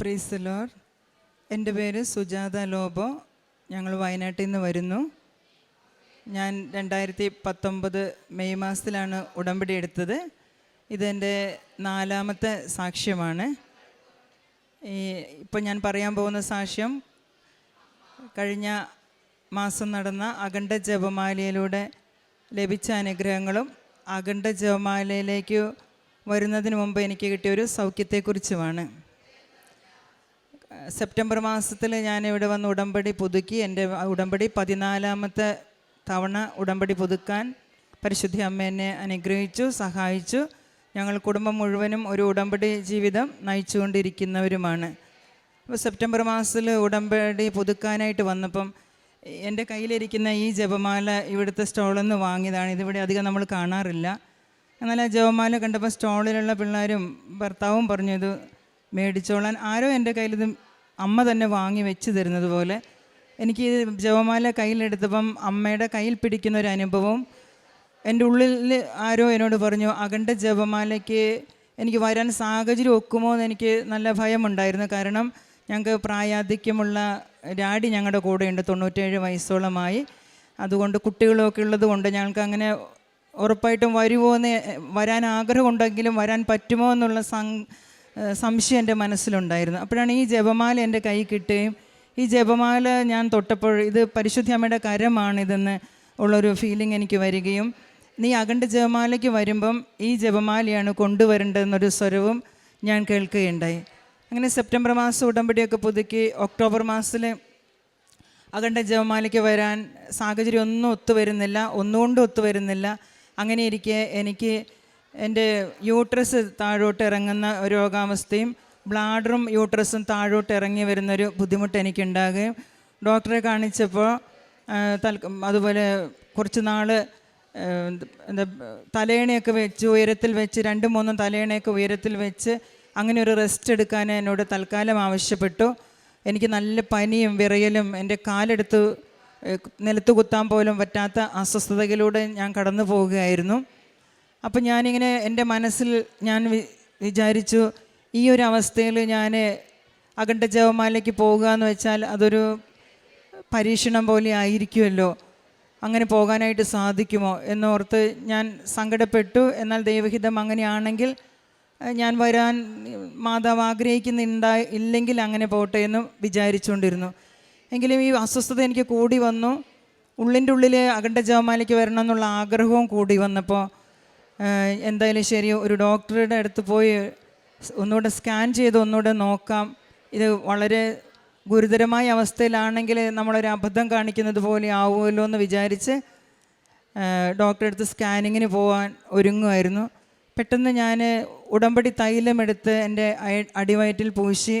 പ്രീസലോർ എന്റെ പേര് സുജാത ലോബോ. ഞങ്ങൾ വയനാട്ടിൽ നിന്ന് വരുന്നു. ഞാൻ രണ്ടായിരത്തി പത്തൊമ്പത് മെയ് മാസത്തിലാണ് ഉടമ്പടി എടുത്തത്. ഇതെന്റെ നാലാമത്തെ സാക്ഷ്യമാണ്. ഈ ഇപ്പം ഞാൻ പറയാൻ പോകുന്ന സാക്ഷ്യം കഴിഞ്ഞ മാസം നടന്ന അഖണ്ഡ ജപമാലയിലൂടെ ലഭിച്ച അനുഗ്രഹങ്ങളും അഖണ്ഡ ജപമാലയിലേക്ക് വരുന്നതിന് മുമ്പ് എനിക്ക് കിട്ടിയ ഒരു സൗഖ്യത്തെക്കുറിച്ചുമാണ്. സെപ്റ്റംബർ മാസത്തിൽ ഞാൻ ഇവിടെ വന്ന് ഉടമ്പടി പുതുക്കി. എന്റെ ഉടമ്പടി പതിനാലാമത്തെ തവണ ഉടമ്പടി പുതുക്കാൻ പരിശുദ്ധി അമ്മ എന്നെ അനുഗ്രഹിച്ചു സഹായിച്ചു. ഞങ്ങൾ കുടുംബം മുഴുവനും ഒരു ഉടമ്പടി ജീവിതം നയിച്ചുകൊണ്ടിരിക്കുന്നവരുമാണ്. അപ്പോൾ സെപ്റ്റംബർ മാസത്തിൽ ഉടമ്പടി പുതുക്കാനായിട്ട് വന്നപ്പം എന്റെ കയ്യിലിരിക്കുന്ന ഈ ജപമാല ഇവിടുത്തെ സ്റ്റോളിൽ നിന്ന് വാങ്ങിയതാണ്. ഇതിവിടെ അധികം നമ്മൾ കാണാറില്ല. എന്നാൽ ആ ജപമാല കണ്ടപ്പോൾ സ്റ്റോളിലുള്ള പിള്ളേരും ഭർത്താവും പറഞ്ഞു ഇത് മേടിച്ചോളാൻ ആരോ എന്റെ കയ്യിൽ ഇത് അമ്മ തന്നെ വാങ്ങി വെച്ച് തരുന്നത് പോലെ എനിക്ക് ഈ ജപമാല കയ്യിലെടുത്തപ്പം അമ്മയുടെ കയ്യിൽ പിടിക്കുന്ന ഒരു അനുഭവം എന്റെ ഉള്ളിൽ ആരോ എന്നോട് പറഞ്ഞു അകണ്ട ജപമാലയ്ക്ക് എനിക്ക് വരാൻ സാഹചര്യം ഒക്കുമോ എന്ന് എനിക്ക് നല്ല ഭയമുണ്ടായിരുന്നു. കാരണം ഞങ്ങൾക്ക് പ്രായാധിക്യമുള്ള ഡാഡി ഞങ്ങളുടെ കൂടെയുണ്ട് തൊണ്ണൂറ്റേഴ് വയസ്സോളമായി. അതുകൊണ്ട് കുട്ടികളൊക്കെ ഉള്ളത് കൊണ്ട് ഞങ്ങൾക്ക് അങ്ങനെ ഉറപ്പായിട്ടും വരുമോ എന്ന് വരാൻ ആഗ്രഹമുണ്ടെങ്കിലും വരാൻ പറ്റുമോ എന്നുള്ള സംശയം എന്റെ മനസ്സിലുണ്ടായിരുന്നു. അപ്പോഴാണ് ഈ ജപമാല എന്റെ കൈ കിട്ടുകയും ഈ ജപമാല ഞാൻ തൊട്ടപ്പോൾ ഇത് പരിശുദ്ധി അമ്മയുടെ കരമാണിതെന്ന് ഉള്ളൊരു ഫീലിംഗ് എനിക്ക് വരികയും നീ അഖണ്ഡ ജപമാലയ്ക്ക് വരുമ്പം ഈ ജപമാലയാണ് കൊണ്ടുവരേണ്ടതെന്നൊരു സ്വരവും ഞാൻ കേൾക്കുകയുണ്ടായി. അങ്ങനെ സെപ്റ്റംബർ മാസം ഉടമ്പടിയൊക്കെ പുതുക്കി ഒക്ടോബർ മാസത്തിൽ അഖണ്ഡ ജപമാലയ്ക്ക് വരാൻ സാഹചര്യം ഒന്നും ഒത്തുവരുന്നില്ല ഒന്നുകൊണ്ടും ഒത്തുവരുന്നില്ല. അങ്ങനെ ഇരിക്കെ എനിക്ക് എന്റെ യൂട്രസ് താഴോട്ട് ഇറങ്ങുന്ന രോഗാവസ്ഥയും ബ്ലാഡറും യൂട്രസും താഴോട്ട് ഇറങ്ങി വരുന്നൊരു ബുദ്ധിമുട്ട് എനിക്കുണ്ടാകുകയും ഡോക്ടറെ കാണിച്ചപ്പോൾ അതുപോലെ കുറച്ച് നാൾ എന്താ തലയണയൊക്കെ വെച്ച് ഉയരത്തിൽ വെച്ച് രണ്ട് മൂന്നും തലയണയൊക്കെ ഉയരത്തിൽ വെച്ച് അങ്ങനെ ഒരു റെസ്റ്റ് എടുക്കാൻ എന്നോട് തൽക്കാലം ആവശ്യപ്പെട്ടു. എനിക്ക് നല്ല പനിയും വിറയലും എന്റെ കാലെടുത്ത് നിലത്ത് കുത്താൻ പോലും പറ്റാത്ത അസ്വസ്ഥതയിലൂടെ ഞാൻ കടന്നു പോവുകയായിരുന്നു അപ്പം ഞാനിങ്ങനെ എന്റെ മനസ്സിൽ ഞാൻ വിചാരിച്ചു ഈ ഒരു അവസ്ഥയിൽ ഞാൻ അഖണ്ഡ ജപമാലയ്ക്ക് പോകുക എന്ന് വെച്ചാൽ അതൊരു പരീക്ഷണം പോലെ ആയിരിക്കുമല്ലോ. അങ്ങനെ പോകാനായിട്ട് സാധിക്കുമോ എന്നോർത്ത് ഞാൻ സങ്കടപ്പെട്ടു. എന്നാൽ ദൈവഹിതം അങ്ങനെയാണെങ്കിൽ ഞാൻ വരാൻ മാതാവ് ആഗ്രഹിക്കുന്നുണ്ടാ ഇല്ലെങ്കിൽ അങ്ങനെ പോട്ടെ എന്ന് വിചാരിച്ചുകൊണ്ടിരുന്നു. എങ്കിലും ഈ അസ്വസ്ഥത എനിക്ക് കൂടി വന്നു. ഉള്ളിന്റെ ഉള്ളിൽ അഖണ്ഡ ജവമാലയ്ക്ക് വരണം എന്നുള്ള ആഗ്രഹവും കൂടി വന്നപ്പോൾ എന്തായാലും ശരി ഒരു ഡോക്ടറുടെ അടുത്ത് പോയി ഒന്നുകൂടെ സ്കാൻ ചെയ്ത് ഒന്നുകൂടെ നോക്കാം. ഇത് വളരെ ഗുരുതരമായ അവസ്ഥയിലാണെങ്കിൽ നമ്മളൊരു അബദ്ധം കാണിക്കുന്നത് പോലെ ആവുമല്ലോ എന്ന് വിചാരിച്ച് ഡോക്ടറെ അടുത്ത് സ്കാനിങ്ങിന് പോകാൻ ഒരുങ്ങുമായിരുന്നു. പെട്ടെന്ന് ഞാൻ ഉടമ്പടി തൈലമെടുത്ത് എന്റെ അടിവയറ്റിൽ പൂശി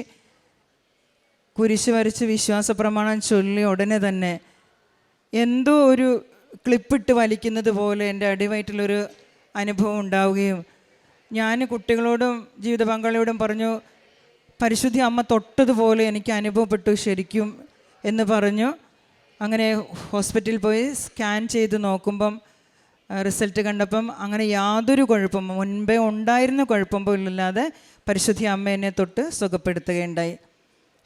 കുരിശ് വരച്ച് വിശ്വാസ പ്രമാണം ചൊല്ലി ഉടനെ തന്നെ എന്തോ ഒരു ക്ലിപ്പിട്ട് വലിക്കുന്നത് പോലെ എന്റെ അടിവയറ്റിലൊരു അനുഭവം ഉണ്ടാവുകയും ഞാൻ കുട്ടികളോടും ജീവിത പങ്കാളിയോടും പറഞ്ഞു പരിശുദ്ധി അമ്മ തൊട്ടതുപോലെ എനിക്ക് അനുഭവപ്പെട്ടു ശരിക്കും എന്ന് പറഞ്ഞു. അങ്ങനെ ഹോസ്പിറ്റലിൽ പോയി സ്കാൻ ചെയ്ത് നോക്കുമ്പം റിസൾട്ട് കണ്ടപ്പം അങ്ങനെ യാതൊരു കുഴപ്പം മുൻപേ ഉണ്ടായിരുന്ന കുഴപ്പം പോലും ഇല്ലാതെ പരിശുദ്ധി അമ്മ എന്നെ തൊട്ട് സുഖപ്പെടുത്തുകയുണ്ടായി.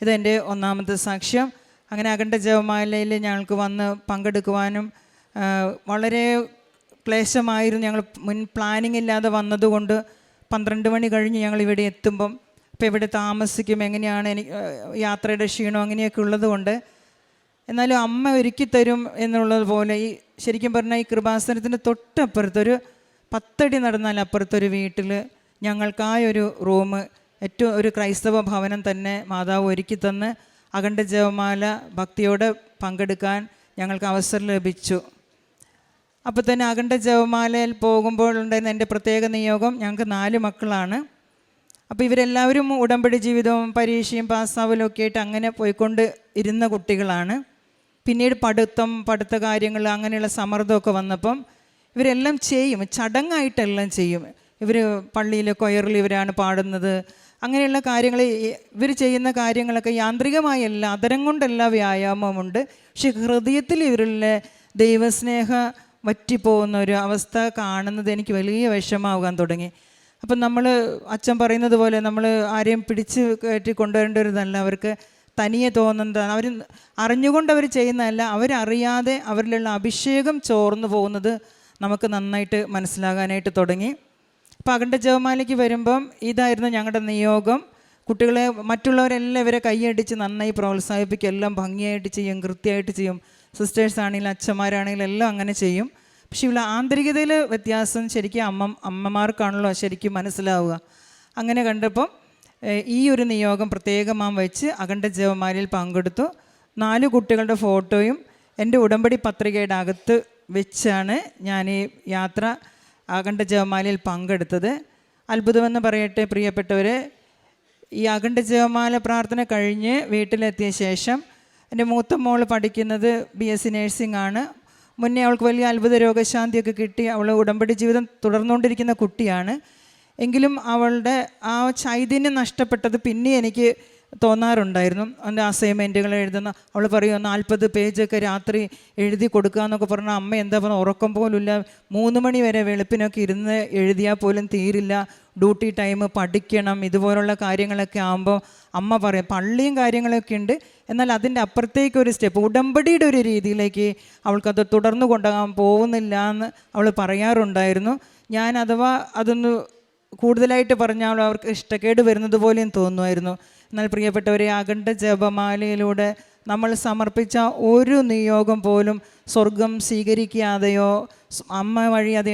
ഇതെന്റെ ഒന്നാമത്തെ സാക്ഷ്യം. അങ്ങനെ അഖണ്ഡ ജപമാലയിൽ ഞങ്ങൾക്ക് വന്ന് പങ്കെടുക്കുവാനും വളരെ ക്ലേശമായിരുന്നു. ഞങ്ങൾ മുൻ പ്ലാനിങ് ഇല്ലാതെ വന്നതുകൊണ്ട് പന്ത്രണ്ട് മണി കഴിഞ്ഞ് ഞങ്ങൾ ഇവിടെ എത്തുമ്പം ഇപ്പം ഇവിടെ താമസിക്കും എങ്ങനെയാണ് എനിക്ക് യാത്രയുടെ ക്ഷീണം അങ്ങനെയൊക്കെ ഉള്ളതുകൊണ്ട് എന്നാലും അമ്മ ഒരുക്കി തരും എന്നുള്ളത് പോലെ ഈ ശരിക്കും പറഞ്ഞാൽ ഈ കൃപാസനത്തിന്റെ തൊട്ടപ്പുറത്തൊരു പത്തടി നടന്നാൽ അപ്പുറത്തൊരു വീട്ടിൽ ഞങ്ങൾക്കായൊരു റൂം ഏറ്റവും ഒരു ക്രൈസ്തവ ഭവനം തന്നെ മാതാവ് ഒരുക്കി തന്ന് അഖണ്ഡ ജപമാല ഭക്തിയോടെ പങ്കെടുക്കാൻ ഞങ്ങൾക്ക് അവസരം ലഭിച്ചു. അപ്പോൾ തന്നെ അഖണ്ഡ ജപമാലയിൽ പോകുമ്പോൾ ഉണ്ടായിരുന്ന എന്റെ പ്രത്യേക നിയോഗം ഞങ്ങൾക്ക് നാല് മക്കളാണ്. അപ്പോൾ ഇവരെല്ലാവരും ഉടമ്പടി ജീവിതവും പരീക്ഷയും പാസ്സാവലും ഒക്കെ ആയിട്ട് അങ്ങനെ പോയിക്കൊണ്ട് ഇരുന്ന കുട്ടികളാണ്. പിന്നീട് പഠിത്തം പഠിത്ത കാര്യങ്ങൾ അങ്ങനെയുള്ള സമ്മർദ്ദമൊക്കെ വന്നപ്പം ഇവരെല്ലാം ചെയ്യും. ചടങ്ങായിട്ടെല്ലാം ചെയ്യും. ഇവർ പള്ളിയിൽ കൊയറിൽ ഇവരാണ് പാടുന്നത്. അങ്ങനെയുള്ള കാര്യങ്ങൾ ഇവർ ചെയ്യുന്ന കാര്യങ്ങളൊക്കെ യാന്ത്രികമായല്ല അതരം കൊണ്ടല്ല വ്യായാമമുണ്ട്. പക്ഷെ ഹൃദയത്തിൽ ഇവരിലെ ദൈവസ്നേഹ വറ്റിപ്പോകുന്ന ഒരു അവസ്ഥ കാണുന്നത് എനിക്ക് വലിയ വിഷമാകാൻ തുടങ്ങി. അപ്പം നമ്മൾ അച്ഛൻ പറയുന്നത് പോലെ നമ്മൾ ആരെയും പിടിച്ച് കയറ്റി കൊണ്ടുവരേണ്ടവരുന്നല്ല. അവർക്ക് തനിയെ തോന്നുന്നതാണ്. അവർ അറിഞ്ഞുകൊണ്ട് അവർ ചെയ്യുന്നതല്ല. അവരറിയാതെ അവരിലുള്ള അഭിഷേകം ചോർന്നു പോകുന്നത് നമുക്ക് നന്നായിട്ട് മനസ്സിലാകാനായിട്ട് തുടങ്ങി. അപ്പോൾ അഖണ്ഡ ജവമാലയ്ക്ക് വരുമ്പം ഇതായിരുന്നു ഞങ്ങളുടെ നിയോഗം. കുട്ടികളെ മറ്റുള്ളവരെല്ലാം ഇവരെ കൈയടിച്ച് നന്നായി പ്രോത്സാഹിപ്പിക്കും. എല്ലാം ഭംഗിയായിട്ട് ചെയ്യും കൃത്യമായിട്ട് ചെയ്യും. സിസ്റ്റേഴ്സ് ആണെങ്കിലും അച്ഛന്മാരാണെങ്കിലും എല്ലാം അങ്ങനെ ചെയ്യും. പക്ഷേ ഇവിടെ ആന്തരികതയിൽ വ്യത്യാസം ശരിക്കും അമ്മ അമ്മമാർക്കാണല്ലോ ശരിക്കും മനസ്സിലാവുക. അങ്ങനെ കണ്ടപ്പം ഈ ഒരു നിയോഗം പ്രത്യേകമാം വെച്ച് അഖണ്ഡ ജപമാലയിൽ പങ്കെടുത്തു. നാല് കുട്ടികളുടെ ഫോട്ടോയും എന്റെ ഉടമ്പടി പത്രികയുടെ അകത്ത് വെച്ചാണ് ഞാൻ ഈ യാത്ര അഖണ്ഡ ജവമാലയിൽ പങ്കെടുത്തത്. അത്ഭുതമെന്ന് പറയട്ടെ പ്രിയപ്പെട്ടവർ ഈ അഖണ്ഡ ജവമാല പ്രാർത്ഥന കഴിഞ്ഞ് വീട്ടിലെത്തിയ ശേഷം എന്റെ മൂത്ത മോൾ പഠിക്കുന്നത് ബി എസ് സി നേഴ്സിംഗ് ആണ്. മുന്നേ അവൾക്ക് വലിയ അത്ഭുത രോഗശാന്തിയൊക്കെ കിട്ടി. അവൾ ഉടമ്പടി ജീവിതം തുടർന്നുകൊണ്ടിരിക്കുന്ന കുട്ടിയാണ്. എങ്കിലും അവളുടെ ആ ചൈതന്യം നഷ്ടപ്പെട്ടത് പിന്നെ എനിക്ക് തോന്നാറുണ്ടായിരുന്നു. എന്റെ അസൈൻമെന്റുകൾ എഴുതുന്ന അവൾ പറയും നാൽപ്പത് പേജൊക്കെ രാത്രി എഴുതി കൊടുക്കുക എന്നൊക്കെ പറഞ്ഞാൽ അമ്മ എന്താ പറഞ്ഞാൽ ഉറക്കം പോലുമില്ല. മൂന്ന് മണി വരെ വെളുപ്പിനൊക്കെ ഇരുന്ന് എഴുതിയാൽ പോലും തീരില്ല. ഡ്യൂട്ടി ടൈം പഠിക്കണം. ഇതുപോലുള്ള കാര്യങ്ങളൊക്കെ ആകുമ്പോൾ അമ്മ പറയും പള്ളിയും കാര്യങ്ങളൊക്കെ ഉണ്ട്. എന്നാൽ അതിന്റെ അപ്പുറത്തേക്ക് ഒരു സ്റ്റെപ്പ് ഉടമ്പടിയുടെ ഒരു രീതിയിലേക്ക് അവൾക്കത് തുടർന്നു കൊണ്ടുപോകാൻ പോകുന്നില്ല എന്ന് അവൾ പറയാറുണ്ടായിരുന്നു. ഞാൻ അഥവാ അതൊന്ന് കൂടുതലായിട്ട് പറഞ്ഞാൽ അവർക്ക് ഇഷ്ടക്കേട് വരുന്നത് പോലെയും തോന്നുമായിരുന്നു. എന്നാൽ പ്രിയപ്പെട്ടവരെ അഖണ്ഡ ജപമാലയിലൂടെ നമ്മൾ സമർപ്പിച്ച ഒരു നിയോഗം പോലും സ്വർഗം സ്വീകരിക്കാതെയോ അമ്മ വഴി അത്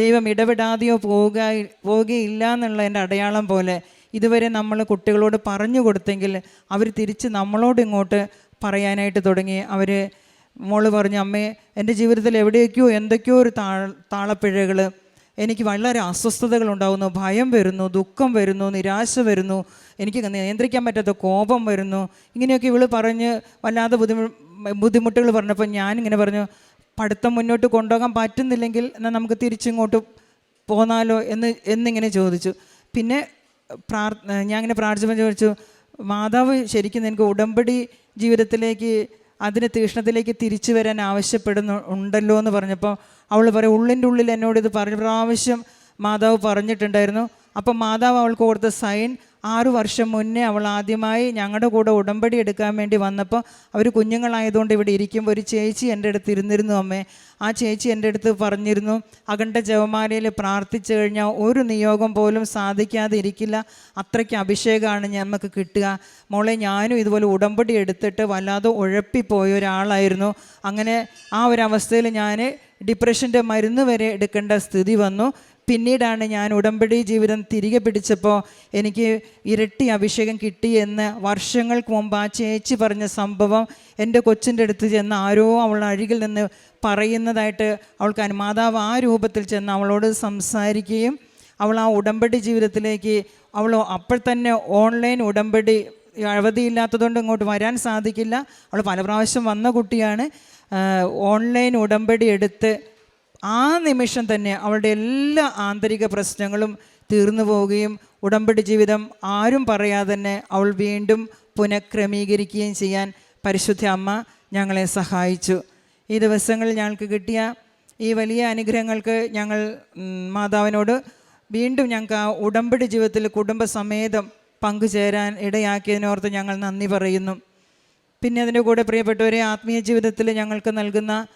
ദൈവം ഇടപെടാതെയോ പോവുക പോവുകയില്ല എന്നുള്ള എന്റെ അടയാളം പോലെ ഇതുവരെ നമ്മൾ കുട്ടികളോട് പറഞ്ഞു കൊടുത്തെങ്കിൽ അവർ തിരിച്ച് നമ്മളോട് ഇങ്ങോട്ട് പറയാനായിട്ട് തുടങ്ങി. അവർ മോൾ പറഞ്ഞു അമ്മേ എന്റെ ജീവിതത്തിൽ എവിടെയൊക്കെയോ എന്തൊക്കെയോ ഒരു താ താളപ്പിഴകൾ എനിക്ക് വളരെ അസ്വസ്ഥതകൾ ഉണ്ടാകുന്നു ഭയം വരുന്നു ദുഃഖം വരുന്നു നിരാശ വരുന്നു. എനിക്ക് നിയന്ത്രിക്കാൻ പറ്റാത്ത കോപം വരുന്നു. ഇങ്ങനെയൊക്കെ ഇവൾ പറഞ്ഞ് വല്ലാതെ ബുദ്ധിമു ബുദ്ധിമുട്ടുകൾ പറഞ്ഞപ്പോൾ ഞാനിങ്ങനെ പറഞ്ഞു പഠിത്തം മുന്നോട്ട് കൊണ്ടുപോകാൻ പറ്റുന്നില്ലെങ്കിൽ എന്നാൽ നമുക്ക് തിരിച്ചിങ്ങോട്ട് പോന്നാലോ? എന്ന് എന്നിങ്ങനെ ചോദിച്ചു. പിന്നെ പ്രാർ ഞാൻ ഇങ്ങനെ പ്രാർത്ഥിച്ചപ്പോൾ ചോദിച്ചു മാതാവ് ശരിക്കും നിനക്ക് ഉടമ്പടി ജീവിതത്തിലേക്ക് അതിന് തീഷ്ണത്തിലേക്ക് തിരിച്ചു വരാൻ ആവശ്യപ്പെടുന്നു ഉണ്ടല്ലോ എന്ന് പറഞ്ഞപ്പോൾ അവൾ പറയും ഉള്ളിന്റെ ഉള്ളിൽ എന്നോട് ഇത് പറഞ്ഞ പ്രാവശ്യം മാതാവ് പറഞ്ഞിട്ടുണ്ടായിരുന്നു. അപ്പം മാതാവ് അവൾക്ക് കൊടുത്ത സൈൻ ആറു വർഷം മുന്നേ അവൾ ആദ്യമായി ഞങ്ങളുടെ കൂടെ ഉടമ്പടി എടുക്കാൻ വേണ്ടി വന്നപ്പോൾ അവർ കുഞ്ഞുങ്ങളായതുകൊണ്ട് ഇവിടെ ഇരിക്കുമ്പോൾ ഒരു ചേച്ചി എന്റെ അടുത്ത് ഇരുന്നിരുന്നു അമ്മേ. ആ ചേച്ചി എന്റെ അടുത്ത് പറഞ്ഞിരുന്നു അകണ്ട ജവമാലയിൽ പ്രാർത്ഥിച്ചു കഴിഞ്ഞാൽ ഒരു നിയോഗം പോലും സാധിക്കാതെ ഇരിക്കില്ല. അത്രയ്ക്ക് അഭിഷേകമാണ് നമുക്ക് കിട്ടുക. മോളെ ഞാനും ഇതുപോലെ ഉടമ്പടി എടുത്തിട്ട് വല്ലാതെ ഉഴപ്പിപ്പോയ ഒരാളായിരുന്നു. അങ്ങനെ ആ ഒരു അവസ്ഥയിൽ ഞാൻ ഡിപ്രഷന്റെ മരുന്ന് വരെ എടുക്കേണ്ട സ്ഥിതി വന്നു. പിന്നീടാണ് ഞാൻ ഉടമ്പടി ജീവിതം തിരികെ പിടിച്ചപ്പോൾ എനിക്ക് ഇരട്ടി അഭിഷേകം കിട്ടിയെന്ന് വർഷങ്ങൾക്ക് മുമ്പ് ആ ചേച്ചി പറഞ്ഞ സംഭവം എന്റെ കൊച്ചിന്റെ അടുത്ത് ചെന്ന് ആരോ അവളുടെ അരികിൽ നിന്ന് പറയുന്നതായിട്ട് അവൾക്ക് അനുമാതാവ് ആ രൂപത്തിൽ ചെന്ന് അവളോട് സംസാരിക്കുകയും അവൾ ആ ഉടമ്പടി ജീവിതത്തിലേക്ക് അവൾ അപ്പോൾ തന്നെ ഓൺലൈൻ ഉടമ്പടി അവധിയില്ലാത്തതുകൊണ്ട് ഇങ്ങോട്ട് വരാൻ സാധിക്കില്ല. അവൾ പല പ്രാവശ്യം വന്ന കുട്ടിയാണ്. ഓൺലൈൻ ഉടമ്പടി എടുത്ത് ആ നിമിഷം തന്നെ അവളുടെ എല്ലാ ആന്തരിക പ്രശ്നങ്ങളും തീർന്നു പോവുകയും ഉടമ്പടി ജീവിതം ആരും പറയാതെ തന്നെ അവൾ വീണ്ടും പുനഃക്രമീകരിക്കുകയും ചെയ്യാൻ പരിശുദ്ധ അമ്മ ഞങ്ങളെ സഹായിച്ചു. ഈ ദിവസങ്ങളിൽ ഞങ്ങൾക്ക് കിട്ടിയ ഈ വലിയ അനുഗ്രഹങ്ങൾക്ക് ഞങ്ങൾ മാതാവിനോട് വീണ്ടും ഞങ്ങൾക്ക് ആ ഉടമ്പടി ജീവിതത്തിൽ കുടുംബസമേതം പങ്കുചേരാൻ ഇടയാക്കിയതിനോർത്ത് ഞങ്ങൾ നന്ദി പറയുന്നു. പിന്നെ അതിന്റെ കൂടെ പ്രിയപ്പെട്ടവരെ ആത്മീയ ജീവിതത്തിൽ ഞങ്ങൾക്ക് നൽകുന്ന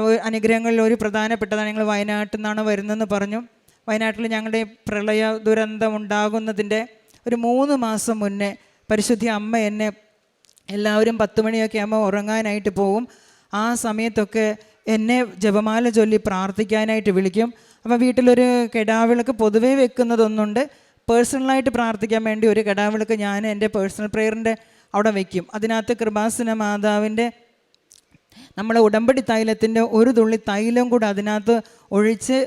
അനുഗ്രഹങ്ങളിൽ ഒരു പ്രധാനപ്പെട്ടതാണ്. ഞങ്ങൾ വയനാട്ടിൽ നിന്നാണ് വരുന്നതെന്ന് പറഞ്ഞു. വയനാട്ടിൽ ഞങ്ങളുടെ പ്രളയ ദുരന്തം ഉണ്ടാകുന്നതിന്റെ ഒരു മൂന്ന് മാസം മുന്നേ പരിശുദ്ധി അമ്മ എന്നെ എല്ലാവരും പത്ത് മണിയൊക്കെ ആകുമ്പോൾ ഉറങ്ങാനായിട്ട് പോകും ആ സമയത്തൊക്കെ എന്നെ ജപമാല ചൊല്ലി പ്രാർത്ഥിക്കാനായിട്ട് വിളിക്കും. അപ്പോൾ വീട്ടിലൊരു കെടാവിളക്ക് പൊതുവേ വെക്കുന്നതൊന്നുണ്ട്. പേഴ്സണലായിട്ട് പ്രാർത്ഥിക്കാൻ വേണ്ടി ഒരു കെടാവിളക്ക് ഞാൻ എന്റെ പേഴ്സണൽ പ്രെയറിന്റെ അവിടെ വയ്ക്കും അതിനകത്ത് കൃപാസന മാതാവിന്റെ നമ്മളെ ഉടമ്പടി തൈലത്തിന്റെ ഒരു തുള്ളി തൈലം കൂടെ അതിനകത്ത് ഒഴിച്ച്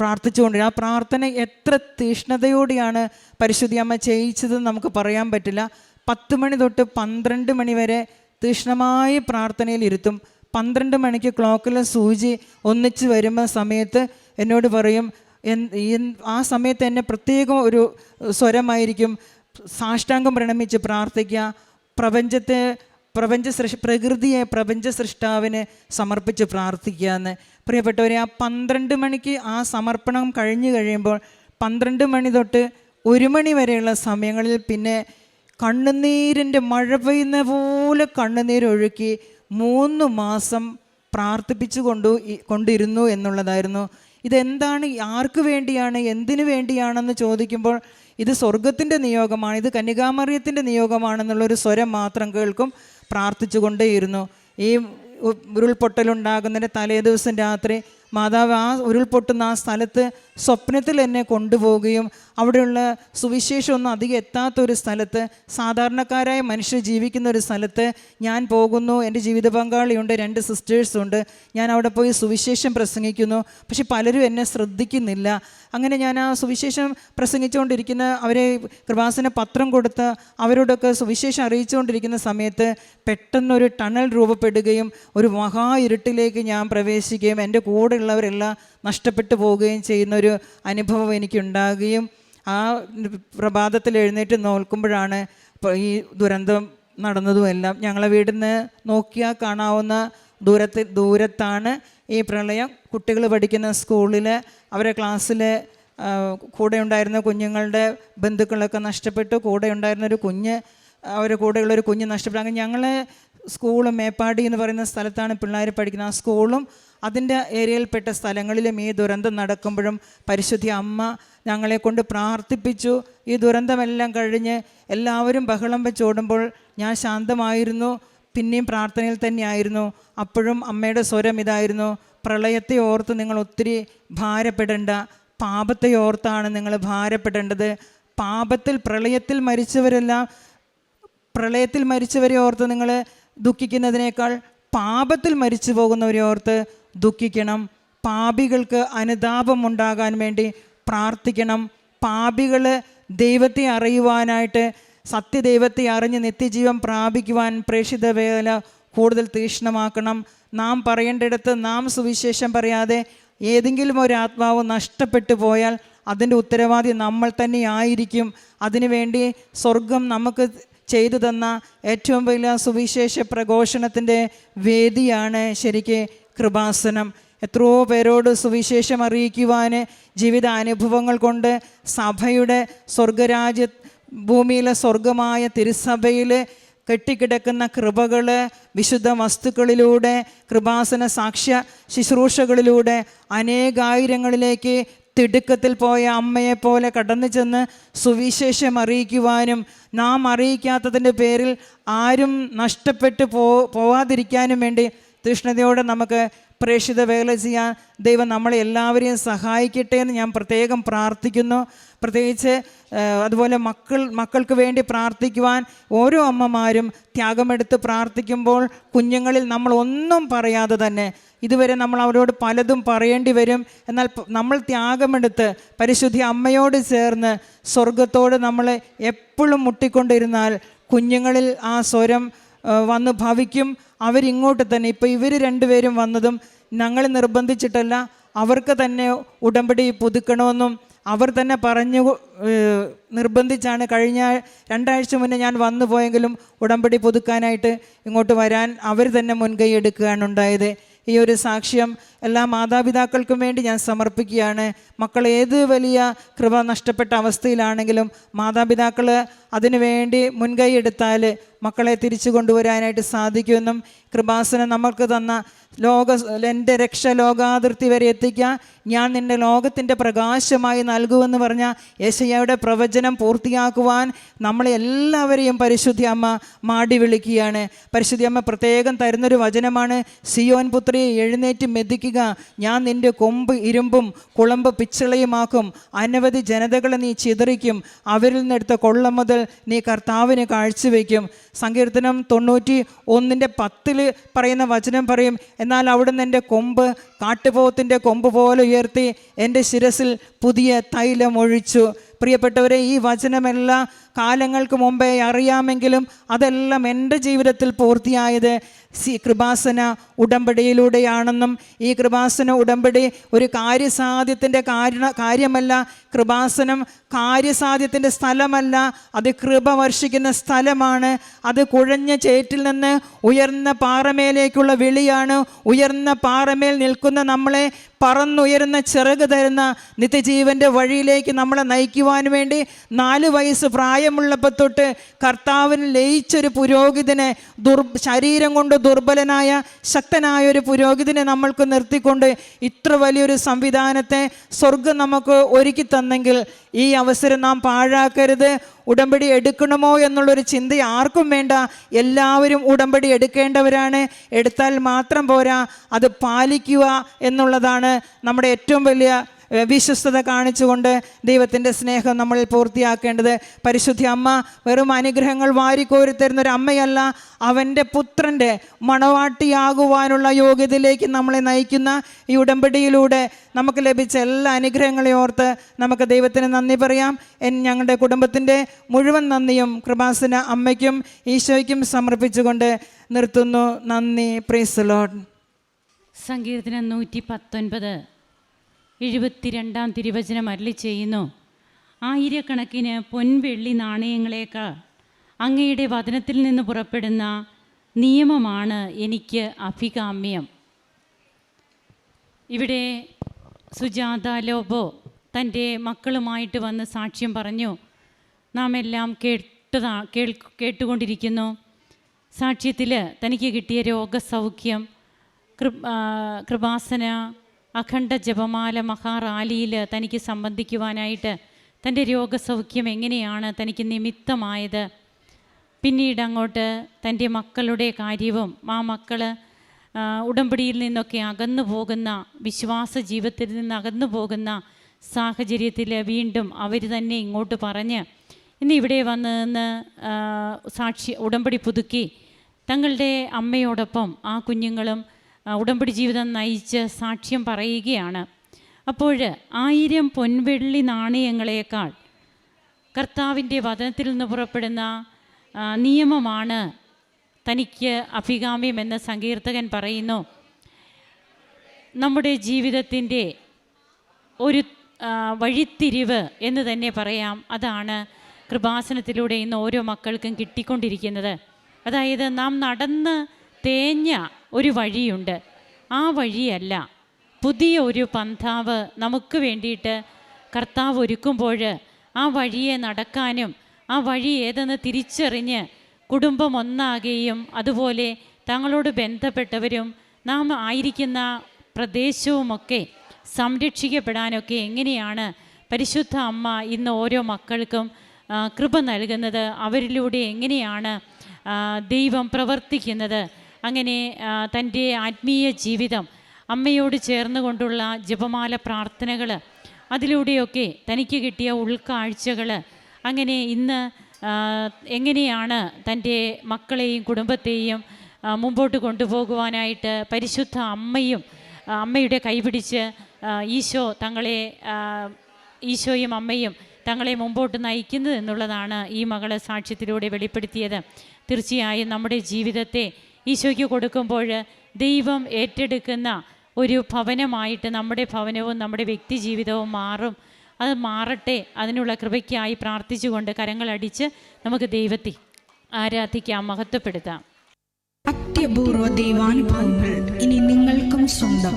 പ്രാർത്ഥിച്ചുകൊണ്ട് ആ പ്രാർത്ഥന എത്ര തീഷ്ണതയോടെയാണ് പരിശുദ്ധി അമ്മ ചെയ്യിച്ചതെന്ന് നമുക്ക് പറയാൻ പറ്റില്ല. പത്ത് മണി തൊട്ട് പന്ത്രണ്ട് മണി വരെ തീഷ്ണമായ പ്രാർത്ഥനയിൽ ഇരുത്തും. പന്ത്രണ്ട് മണിക്ക് ക്ലോക്കിലെ സൂചി ഒന്നിച്ച് വരുന്ന സമയത്ത് എന്നോട് പറയും ആ സമയത്ത് എന്നെ പ്രത്യേകം ഒരു സ്വരമായിരിക്കും. സാഷ്ടാംഗം പ്രണമിച്ച് പ്രാർത്ഥിക്കുക. പ്രപഞ്ചത്തെ പ്രപഞ്ച സൃഷ്ടി പ്രകൃതിയെ പ്രപഞ്ച സൃഷ്ടാവിനെ സമർപ്പിച്ച് പ്രാർത്ഥിക്കുക എന്ന്. പ്രിയപ്പെട്ടവരെ ആ പന്ത്രണ്ട് മണിക്ക് ആ സമർപ്പണം കഴിഞ്ഞു കഴിയുമ്പോൾ പന്ത്രണ്ട് മണി തൊട്ട് ഒരു മണി വരെയുള്ള സമയങ്ങളിൽ പിന്നെ കണ്ണുനീരിന്റെ മഴ പെയ്യുന്ന പോലെ കണ്ണുനീരൊഴുക്കി മൂന്ന് മാസം പ്രാർത്ഥിപ്പിച്ചു കൊണ്ടു കൊണ്ടിരുന്നു എന്നുള്ളതായിരുന്നു. ഇതെന്താണ്? ആർക്ക് വേണ്ടിയാണ്? എന്തിനു വേണ്ടിയാണെന്ന് ചോദിക്കുമ്പോൾ ഇത് സ്വർഗത്തിന്റെ നിയോഗമാണ് ഇത് കന്യകാമറിയത്തിന്റെ നിയോഗമാണെന്നുള്ളൊരു സ്വരം മാത്രം കേൾക്കും. പ്രാർത്ഥിച്ചു കൊണ്ടേയിരുന്നു ഈ ഉരുൾപൊട്ടലുണ്ടാകുന്നതിന്റെ തലേ ദിവസം രാത്രി മാതാവ് ആ ഉരുൾപൊട്ടുന്ന ആ സ്ഥലത്ത് സ്വപ്നത്തിൽ എന്നെ കൊണ്ടുപോവുകയും അവിടെയുള്ള സുവിശേഷമൊന്നും അധികം എത്താത്ത ഒരു സ്ഥലത്ത് സാധാരണക്കാരായ മനുഷ്യർ ജീവിക്കുന്ന ഒരു സ്ഥലത്ത് ഞാൻ പോകുന്നു എന്റെ ജീവിത പങ്കാളിയുണ്ട് രണ്ട് സിസ്റ്റേഴ്സുണ്ട് ഞാൻ അവിടെ പോയി സുവിശേഷം പ്രസംഗിക്കുന്നു. പക്ഷെ പലരും എന്നെ ശ്രദ്ധിക്കുന്നില്ല. അങ്ങനെ ഞാൻ ആ സുവിശേഷം പ്രസംഗിച്ചുകൊണ്ടിരിക്കുന്ന അവരെ കൃപാസന പത്രം കൊടുത്ത് അവരോടൊക്കെ സുവിശേഷം അറിയിച്ചുകൊണ്ടിരിക്കുന്ന സമയത്ത് പെട്ടെന്നൊരു ടണൽ രൂപപ്പെടുകയും ഒരു മഹാ ഇരുട്ടിലേക്ക് ഞാൻ പ്രവേശിക്കുകയും എന്റെ കൂടെയുള്ളവരെല്ലാം നഷ്ടപ്പെട്ടു പോവുകയും ചെയ്യുന്ന ഒരു അനുഭവം എനിക്കുണ്ടാകുകയും ആ പ്രഭാതത്തിൽ എഴുന്നേറ്റ് നോക്കുമ്പോഴാണ് ഈ ദുരന്തം നടന്നതുമെല്ലാം ഞങ്ങളെ വീടിൽ നിന്ന് നോക്കിയാൽ കാണാവുന്ന ദൂരത്തിൽ ദൂരത്താണ് ഈ പ്രളയം. കുട്ടികൾ പഠിക്കുന്ന സ്കൂളിൽ അവരെ ക്ലാസ്സിൽ കൂടെ ഉണ്ടായിരുന്ന കുഞ്ഞുങ്ങളുടെ ബന്ധുക്കളൊക്കെ നഷ്ടപ്പെട്ടു. കൂടെ ഉണ്ടായിരുന്ന ഒരു കുഞ്ഞ് അവരുടെ കൂടെയുള്ളൊരു കുഞ്ഞ് നഷ്ടപ്പെട്ടു. അങ്ങനെ ഞങ്ങൾ സ്കൂളും മേപ്പാടി എന്ന് പറയുന്ന സ്ഥലത്താണ് പിള്ളേർ പഠിക്കുന്നത്. ആ സ്കൂളും അതിന്റെ ഏരിയയിൽപ്പെട്ട സ്ഥലങ്ങളിലും ഈ ദുരന്തം നടക്കുമ്പോഴും പരിശുദ്ധി അമ്മ ഞങ്ങളെ കൊണ്ട് പ്രാർത്ഥിപ്പിച്ചു. ഈ ദുരന്തമെല്ലാം കഴിഞ്ഞ് എല്ലാവരും ബഹളം വെച്ചോടുമ്പോൾ ഞാൻ ശാന്തമായിരുന്നു. പിന്നെയും പ്രാർത്ഥനയിൽ തന്നെയായിരുന്നു. അപ്പോഴും അമ്മയുടെ സ്വരം ഇതായിരുന്നു. പ്രളയത്തെ ഓർത്ത് നിങ്ങൾ ഒത്തിരി ഭാരപ്പെടേണ്ട പാപത്തെ ഓർത്താണ് നിങ്ങൾ ഭാരപ്പെടേണ്ടത്. പാപത്തിൽ പ്രളയത്തിൽ മരിച്ചവരെല്ലാം പ്രളയത്തിൽ മരിച്ചവരെ ഓർത്ത് നിങ്ങൾ ദുഃഖിക്കുന്നതിനേക്കാൾ പാപത്തിൽ മരിച്ചു പോകുന്നവരെ ഓർത്ത് ദുഃഖിക്കണം. പാപികൾക്ക് അനുതാപമുണ്ടാകാൻ വേണ്ടി പ്രാർത്ഥിക്കണം. പാപികൾ ദൈവത്തെ അറിയുവാനായിട്ട് സത്യദൈവത്തെ അറിഞ്ഞ് നിത്യജീവൻ പ്രാപിക്കുവാൻ പ്രേക്ഷിത വേല കൂടുതൽ തീക്ഷ്ണമാക്കണം. നാം പറയേണ്ടിടത്ത് നാം സുവിശേഷം പറയാതെ ഏതെങ്കിലും ഒരു ആത്മാവ് നഷ്ടപ്പെട്ടു പോയാൽ അതിന്റെ ഉത്തരവാദി നമ്മൾ തന്നെ ആയിരിക്കും. അതിനുവേണ്ടി സ്വർഗം നമുക്ക് ചെയ്തു തന്ന ഏറ്റവും വലിയ സുവിശേഷ പ്രഘോഷണത്തിന്റെ വേദിയാണ് ശരിക്ക് കൃപാസനം. എത്രയോ പേരോട് സുവിശേഷം അറിയിക്കുവാൻ ജീവിത അനുഭവങ്ങൾ കൊണ്ട് സഭയുടെ സ്വർഗരാജ്യ ഭൂമിയിലെ സ്വർഗമായ തിരുസഭയിൽ കെട്ടിക്കിടക്കുന്ന കൃപകൾ വിശുദ്ധ വസ്തുക്കളിലൂടെ കൃപാസന സാക്ഷ്യ ശുശ്രൂഷകളിലൂടെ അനേകായിരങ്ങളിലേക്ക് തിടുക്കത്തിൽ പോയ അമ്മയെപ്പോലെ കടന്നു ചെന്ന് സുവിശേഷം അറിയിക്കുവാനും നാം അറിയിക്കാത്തതിന്റെ പേരിൽ ആരും നഷ്ടപ്പെട്ടു പോ പോവാതിരിക്കാനും വേണ്ടി തീഷ്ണതയോടെ നമുക്ക് പ്രേക്ഷിത വേല ചെയ്യാൻ ദൈവം നമ്മളെ എല്ലാവരെയും സഹായിക്കട്ടെ എന്ന് ഞാൻ പ്രത്യേകം പ്രാർത്ഥിക്കുന്നു. പ്രത്യേകിച്ച് അതുപോലെ മക്കൾ മക്കൾക്ക് വേണ്ടി പ്രാർത്ഥിക്കുവാൻ ഓരോ അമ്മമാരും ത്യാഗമെടുത്ത് പ്രാർത്ഥിക്കുമ്പോൾ കുഞ്ഞുങ്ങളിൽ നമ്മൾ ഒന്നും പറയാതെ തന്നെ ഇതുവരെ നമ്മൾ അവരോട് പലതും പറയേണ്ടി വരും. എന്നാൽ നമ്മൾ ത്യാഗമെടുത്ത് പരിശുദ്ധി അമ്മയോട് ചേർന്ന് സ്വർഗത്തോട് നമ്മൾ എപ്പോഴും മുട്ടിക്കൊണ്ടിരുന്നാൽ കുഞ്ഞുങ്ങളിൽ ആ സ്വരം വന്ന് ഭവിക്കും. അവരിങ്ങോട്ട് തന്നെ. ഇപ്പോൾ ഇവർ രണ്ടുപേരും വന്നതും ഞങ്ങൾ നിർബന്ധിച്ചിട്ടല്ല. അവർക്ക് തന്നെ ഉടമ്പടി പുതുക്കണമെന്നും അവർ തന്നെ പറഞ്ഞു നിർബന്ധിച്ചാണ് കഴിഞ്ഞ രണ്ടാഴ്ച മുന്നേ ഞാൻ വന്നു പോയെങ്കിലും ഉടമ്പടി പുതുക്കാനായിട്ട് ഇങ്ങോട്ട് വരാൻ അവർ തന്നെ മുൻകൈ എടുക്കുകയാണ് ഉണ്ടായത് ഈ ഒരു സാക്ഷ്യം എല്ലാ മാതാപിതാക്കൾക്കും വേണ്ടി ഞാൻ സമർപ്പിക്കുകയാണ്. മക്കൾ ഏത് വലിയ കൃപ നഷ്ടപ്പെട്ട അവസ്ഥയിലാണെങ്കിലും മാതാപിതാക്കൾ അതിനു വേണ്ടി മുൻകൈ എടുത്താൽ മക്കളെ തിരിച്ചു കൊണ്ടുവരാനായിട്ട് സാധിക്കുമെന്നും കൃപാസനം നമ്മൾക്ക് തന്ന ലോക എന്റെ രക്ഷ ലോകാതിർത്തി വരെ എത്തിക്കാൻ ഞാൻ നിന്റെ ലോകത്തിന്റെ പ്രകാശമായി നൽകുമെന്ന് പറഞ്ഞ യേശയ്യയുടെ പ്രവചനം പൂർത്തിയാക്കുവാൻ നമ്മളെ എല്ലാവരെയും പരിശുദ്ധി അമ്മ മാടി വിളിക്കുകയാണ്. പരിശുദ്ധി അമ്മ പ്രത്യേകം തരുന്നൊരു വചനമാണ് സിയോൻ പുത്രി എഴുന്നേറ്റ് മെതിക്കുക. ഞാൻ നിന്റെ കൊമ്പ് ഇരുമ്പും കുളമ്പ് പിച്ചളയുമാക്കും. അനവധി ജനതകളെ നീ ചിതറിക്കും. അവരിൽ നിന്നെടുത്ത കൊള്ളം മുതൽ നീ കർത്താവിന് കാഴ്ചവെക്കും. സങ്കീർത്തനം തൊണ്ണൂറ്റി ഒന്നിന്റെ പത്തിൽ പറയുന്ന വചനം പറയും എന്നാൽ അവിടുന്ന് എന്റെ കൊമ്പ് കാട്ടുപോത്തിന്റെ കൊമ്പ് പോലെ ഉയർത്തി എന്റെ ശിരസിൽ പുതിയ തൈലം ഒഴിച്ചു പ്രിയപ്പെട്ടവരെ ഈ വചനമെല്ലാം കാലങ്ങൾക്ക് മുമ്പേ അറിയാമെങ്കിലും അതെല്ലാം എന്റെ ജീവിതത്തിൽ പൂർത്തിയായത് സി കൃപാസന ഉടമ്പടിയിലൂടെയാണെന്നും ഈ കൃപാസന ഉടമ്പടി ഒരു കാര്യസാധ്യത്തിന്റെ കാരണ കാര്യമല്ല. കൃപാസനം കാര്യസാധ്യത്തിന്റെ സ്ഥലമല്ല. അത് കൃപ വർഷിക്കുന്ന സ്ഥലമാണ്. അത് കുഴഞ്ഞ ചേറ്റിൽ നിന്ന് ഉയർന്ന പാറമേലേക്കുള്ള വിളിയാണ്. ഉയർന്ന പാറമേൽ നിൽക്കുന്ന നമ്മളെ പറന്നുയരുന്ന ചിറക് തരുന്ന നിത്യജീവന്റെ വഴിയിലേക്ക് നമ്മളെ നയിക്കുവാൻ വേണ്ടി നാല് വയസ്സ് പ്രായമുള്ളപ്പോൾ തൊട്ട് കർത്താവിന് ലയിച്ചൊരു പുരോഹിതനെ ദുർ ശരീരം കൊണ്ട് ദുർബലനായ ശക്തനായ ഒരു പുരോഹിതനെ നമ്മൾക്ക് നിർത്തിക്കൊണ്ട് ഇത്ര വലിയൊരു സംവിധാനത്തെ സ്വർഗം നമുക്ക് ഒരുക്കി തന്നെങ്കിൽ ഈ അവസരം നാം പാഴാക്കരുത്. ഉടമ്പടി എടുക്കണമോ എന്നുള്ളൊരു ചിന്ത ആർക്കും വേണ്ട. എല്ലാവരും ഉടമ്പടി എടുക്കേണ്ടവരാണ്. എടുത്താൽ മാത്രം പോരാ. അത് പാലിക്കുക എന്നുള്ളതാണ് നമ്മുടെ ഏറ്റവും വലിയ വിശ്വസ്തത കാണിച്ചുകൊണ്ട് ദൈവത്തിന്റെ സ്നേഹം നമ്മൾ പൂർത്തിയാക്കേണ്ടത്. പരിശുദ്ധി അമ്മ വെറും അനുഗ്രഹങ്ങൾ വാരിക്കോരിത്തരുന്ന ഒരു അമ്മയല്ല അവന്റെ പുത്രന്റെ മണവാട്ടിയാകുവാനുള്ള യോഗ്യതയിലേക്ക് നമ്മളെ നയിക്കുന്ന ഈ ഉടമ്പടിയിലൂടെ നമുക്ക് ലഭിച്ച എല്ലാ അനുഗ്രഹങ്ങളെയും ഓർത്ത് നമുക്ക് ദൈവത്തിന് നന്ദി പറയാം. എൻ ഞങ്ങളുടെ കുടുംബത്തിന്റെ മുഴുവൻ നന്ദിയും കൃപാസന അമ്മയ്ക്കും ഈശോയ്ക്കും സമർപ്പിച്ചുകൊണ്ട് നിർത്തുന്നു. നന്ദി. പ്രീസ് ലോഡ് സങ്കീർത്തനം നൂറ്റി പത്തൊൻപത് എഴുപത്തിരണ്ടാം തിരുവചനം അരളി ചെയ്യുന്നു. ആയിരക്കണക്കിന് പൊൻവെള്ളി നാണയങ്ങളേക്കാൾ അങ്ങയുടെ വചനത്തിൽ നിന്ന് പുറപ്പെടുന്ന നിയമമാണ് എനിക്ക് അഭികാമ്യം. ഇവിടെ സുജാത ലോബോ തന്റെ മക്കളുമായിട്ട് വന്ന് സാക്ഷ്യം പറഞ്ഞു. നാം എല്ലാം കേട്ടതാ കേൾ കേട്ടുകൊണ്ടിരിക്കുന്നു. സാക്ഷ്യത്തിൽ തനിക്ക് കിട്ടിയ രോഗസൗഖ്യം കൃപാസന അഖണ്ഡ ജപമാല മഹാറാലിയിൽ തനിക്ക് സംബന്ധിക്കുവാനായിട്ട് തന്റെ രോഗസൗഖ്യം എങ്ങനെയാണ് തനിക്ക് നിമിത്തമായത്? പിന്നീട് അങ്ങോട്ട് തന്റെ മക്കളുടെ കാര്യവും ആ മക്കൾ ഉടമ്പടിയിൽ നിന്നൊക്കെ അകന്നു പോകുന്ന വിശ്വാസ ജീവിതത്തിൽ നിന്ന് അകന്നു പോകുന്ന സാഹചര്യത്തിൽ വീണ്ടും അവർ തന്നെ ഇങ്ങോട്ട് പറഞ്ഞ് ഇന്ന് ഇവിടെ വന്ന് നിന്ന് സാക്ഷി ഉടമ്പടി പുതുക്കി. തങ്ങളുടെ അമ്മയോടൊപ്പം ആ കുഞ്ഞുങ്ങളും ഉടമ്പടി ജീവിതം നയിച്ച് സാക്ഷ്യം പറയുകയാണ്. അപ്പോൾ ആയിരം പൊൻവെള്ളി നാണയങ്ങളേക്കാൾ കർത്താവിന്റെ വചനത്തിൽ നിന്ന് പുറപ്പെടുന്ന നിയമമാണ് തനിക്ക് അഭികാമ്യം എന്ന് സങ്കീർത്തകൻ പറയുന്നു. നമ്മുടെ ജീവിതത്തിന്റെ ഒരു വഴിത്തിരിവ് എന്ന് തന്നെ പറയാം. അതാണ് കൃപാസനത്തിലൂടെ ഇന്ന് ഓരോ മക്കൾക്കും കിട്ടിക്കൊണ്ടിരിക്കുന്നത്. അതായത് നാം നടന്ന് തേഞ്ഞ ഒരു വഴിയുണ്ട്. ആ വഴിയല്ല. പുതിയ ഒരു പന്ഥാവ് നമുക്ക് വേണ്ടിയിട്ട് കർത്താവ് ഒരുക്കുമ്പോൾ ആ വഴിയെ നടക്കാനും ആ വഴി ഏതെന്ന് തിരിച്ചറിഞ്ഞ് കുടുംബം ഒന്നാകുകയും അതുപോലെ തങ്ങളോട് ബന്ധപ്പെട്ടവരും നാം ആയിരിക്കുന്ന പ്രദേശവുമൊക്കെ സംരക്ഷിക്കപ്പെടാനൊക്കെ എങ്ങനെയാണ് പരിശുദ്ധ അമ്മ ഇന്ന് ഓരോ മക്കൾക്കും കൃപ നൽകുന്നത്? അവരിലൂടെ എങ്ങനെയാണ് ദൈവം പ്രവർത്തിക്കുന്നത്? അങ്ങനെ തന്റെ ആത്മീയ ജീവിതം അമ്മയോട് ചേർന്ന് കൊണ്ടുള്ള ജപമാല പ്രാർത്ഥനകൾ അതിലൂടെയൊക്കെ തനിക്ക് കിട്ടിയ ഉൾക്കാഴ്ചകൾ അങ്ങനെ ഇന്ന് എങ്ങനെയാണ് തന്റെ മക്കളെയും കുടുംബത്തെയും മുമ്പോട്ട് കൊണ്ടുപോകുവാനായിട്ട് പരിശുദ്ധ അമ്മയും അമ്മയുടെ കൈപിടിച്ച് ഈശോ തങ്ങളെ ഈശോയും അമ്മയും തങ്ങളെ മുമ്പോട്ട് നയിക്കുന്നത് എന്നുള്ളതാണ് ഈ മകളെ സാക്ഷ്യത്തിലൂടെ വെളിപ്പെടുത്തിയത്. തീർച്ചയായും നമ്മുടെ ജീവിതത്തെ ഈശോയ്ക്ക് കൊടുക്കുമ്പോൾ ദൈവം ഏറ്റെടുക്കുന്ന ഒരു ഭവനമായിട്ട് നമ്മുടെ ഭവനവും നമ്മുടെ വ്യക്തി ജീവിതവും മാറും. അത് മാറട്ടെ അതിനുള്ള കൃപയ്ക്കായി പ്രാർത്ഥിച്ചുകൊണ്ട് കരങ്ങളടിച്ച് നമുക്ക് ദൈവത്തെ ആരാധിക്കാം മഹത്വപ്പെടുത്താം. അത്യപൂർവ ദൈവാനുഭവങ്ങൾ ഇനി നിങ്ങൾക്കും സ്വന്തം.